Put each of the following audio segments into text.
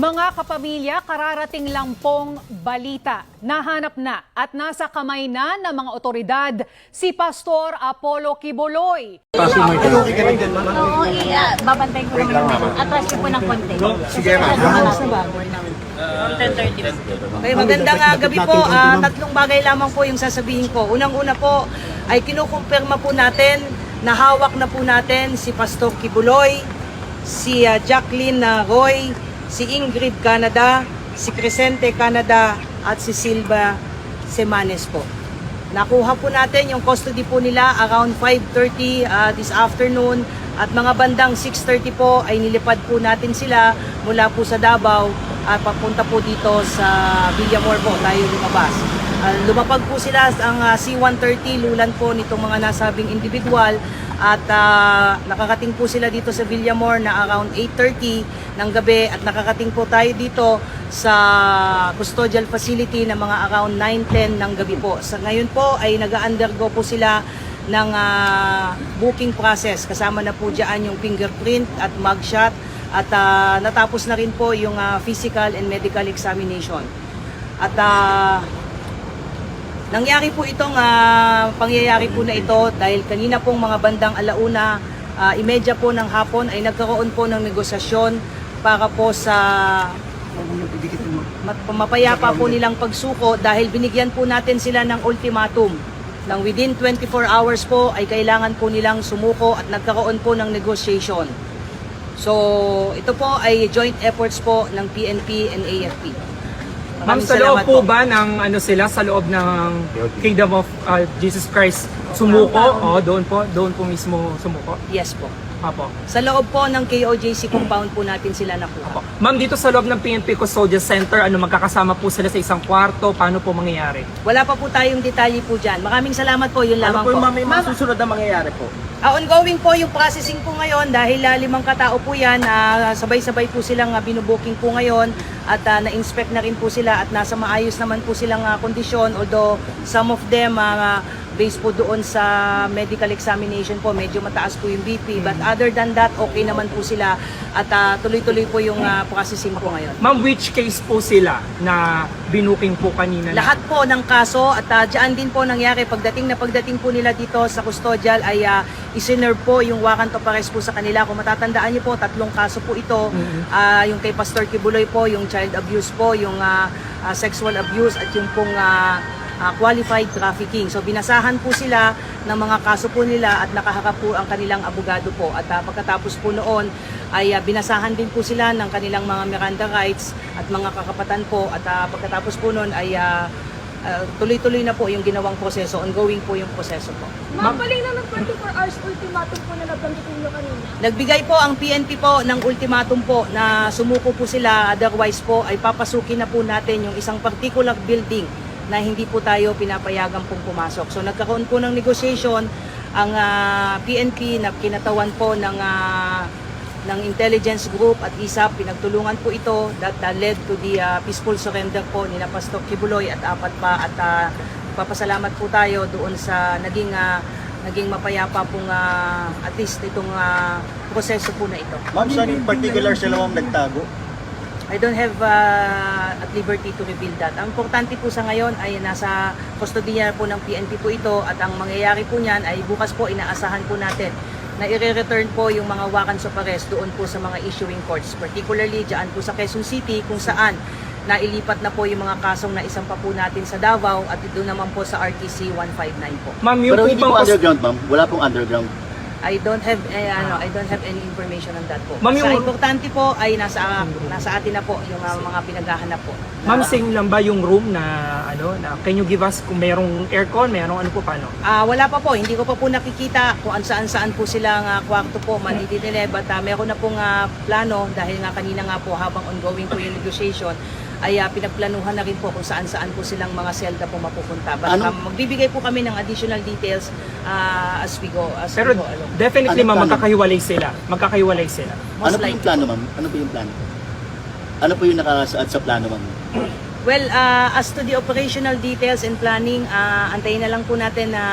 Mga kapamilya, kararating lang pong balita. Nahanap na at nasa kamay na ng mga otoridad si Pastor Apollo Kiboloy. Oo, i- ah, babantay ko naman. Atras ko po ng konti. Sige, ma'am. Okay, magandang ah, gabi po. Ah, tatlong bagay lamang po yung sasabihin ko. Unang-una po ay kinukumpirma po natin na hawak na po natin si Pastor Kibuloy, si ah, Jacqueline ah, Roy, si Ingrid Canada, si Crescente Canada at si Silva Semanes po. Nakuha po natin yung custody po nila around 5.30 ah, this afternoon at mga bandang 6.30 po ay nilipad po natin sila mula po sa Davao at papunta po dito sa Villamor po tayo lumabas. Ah, lumapag po sila ang ah, C-130 lulan po nitong mga nasabing individual at ah, nakakating po sila dito sa Villamor na around 8.30 ng gabi at nakakating po tayo dito sa custodial facility na mga around 9.10 ng gabi po. Sa ngayon po ay nag-undergo po sila ng ah, booking process. Kasama na po dyan yung fingerprint at mugshot at ah, natapos na rin po yung ah, physical and medical examination. At ah, Nangyari po itong ah, pangyayari po na ito dahil kanina pong mga bandang alauna, uh, imedya po ng hapon ay nagkaroon po ng negosasyon para po sa mapayapa po nilang pagsuko dahil binigyan po natin sila ng ultimatum nang within 24 hours po ay kailangan po nilang sumuko at nagkaroon po ng negotiation. So, ito po ay joint efforts po ng PNP and AFP. Ma'am, sa loob po ba ng ano sila sa loob ng Kingdom of uh, Jesus Christ sumuko? O doon po, doon po mismo sumuko. Yes po. Apo. Sa loob po ng KOJC compound po natin sila nakuha. Apo. Ma'am, dito sa loob ng PNP Custodial Center, ano magkakasama po sila sa isang kwarto? Paano po mangyayari? Wala pa po tayong detalye po dyan. Maraming salamat po, yun lamang Ano po po. yung mga susunod na mangyayari po? Ah, ongoing po yung processing po ngayon dahil ah, limang katao po yan. ah, sabay-sabay po silang uh, binubuking po ngayon at ah, na-inspect na rin po sila at nasa maayos naman po silang ah, kondisyon. Although some of them ah, based po doon sa medical examination po, medyo mataas po yung BP. But other than that, okay naman po sila at ah, tuloy-tuloy po yung ah, processing po ngayon. Ma'am, which case po sila na binuking po kanina? na- Lahat po ng kaso at uh, dyan din po nangyari pagdating na pagdating po nila dito sa custodial ay uh, isinerve po yung warrant of arrest po sa kanila. Kung matatandaan niyo po, tatlong kaso po ito. Ah, yung kay Pastor Kibuloy po, yung child abuse po, yung ah, ah, sexual abuse at yung pong ah, ah, qualified trafficking. So binasahan po sila ng mga kaso po nila at nakaharap po ang kanilang abogado po. At ah, pagkatapos po noon ay ah, binasahan din po sila ng kanilang mga Miranda rights at mga kakapatan po. At ah, pagkatapos po noon ay ah, ah, tuloy-tuloy na po yung ginawang proseso, ongoing po yung proseso po. Ma'am, balik na ng 24 hours ultimatum po na nabanggitin nyo kanina. Nagbigay po ang PNP po ng ultimatum po na sumuko po sila otherwise po ay papasukin na po natin yung isang particular building na hindi po tayo pinapayagan pong pumasok. So nagkaroon po ng negotiation ang ah, PNP na kinatawan po ng ah, ng intelligence group at ISAP pinagtulungan po ito that ah, led to the ah, peaceful surrender po ni Pastor Kibuloy at apat pa at ah, papasalamat po tayo doon sa naging ah, naging mapayapa pong ah, at least itong ah, proseso po na ito. Ma'am, saan in particular sila ma'am nagtago? I don't have uh, at liberty to reveal that. Ang importante po sa ngayon ay nasa kustodiya po ng PNP po ito at ang mangyayari po niyan ay bukas po inaasahan po natin na i-return po yung mga warrants of arrest doon po sa mga issuing courts, particularly dyan po sa Quezon City kung saan nailipat na po yung mga kasong na isang pa po natin sa Davao at doon naman po sa RTC 159 po. Ma'am, yung Pero po hindi po underground ma'am. Wala pong underground. I don't have eh, ano, I don't have any information on that po. Ma'am, Sa yung- importante po ay nasa nasa atin na po yung uh, mga pinaghahanap po. Ma'am, same lang ba yung room na ano, na can you give us kung merong aircon, merong ano po paano? Ah, wala pa po, hindi ko pa po nakikita kung an saan saan po silang uh, kwarto po manididile but uh, meron na pong ah, plano dahil nga kanina nga po habang ongoing po yung negotiation ay ah, pinagplanuhan na rin po kung saan saan po silang mga selda po mapupunta. But Ano? ah, magbibigay po kami ng additional details ah, as we go. As Pero we go along. definitely Ano ma'am, magkakahiwalay sila. Magkakahiwalay sila. Most ano po yung plano ma'am? Ano po yung plano? Ano po yung nakasaad sa plano ma'am? Well, uh, as to the operational details and planning, uh, antayin na lang po natin na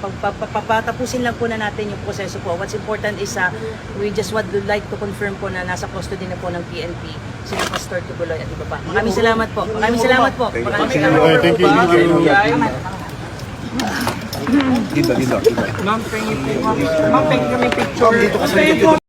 pagpapatapusin lang po na natin yung proseso po. What's important is uh, we just would like to confirm po na nasa custody na po ng PNP si Pastor Tubuloy at iba pa. Maraming salamat po. Maraming salamat po. Maraming salamat po. Thank you. Thank you. Ma'am, pengi po. Ma'am, pengi kami picture.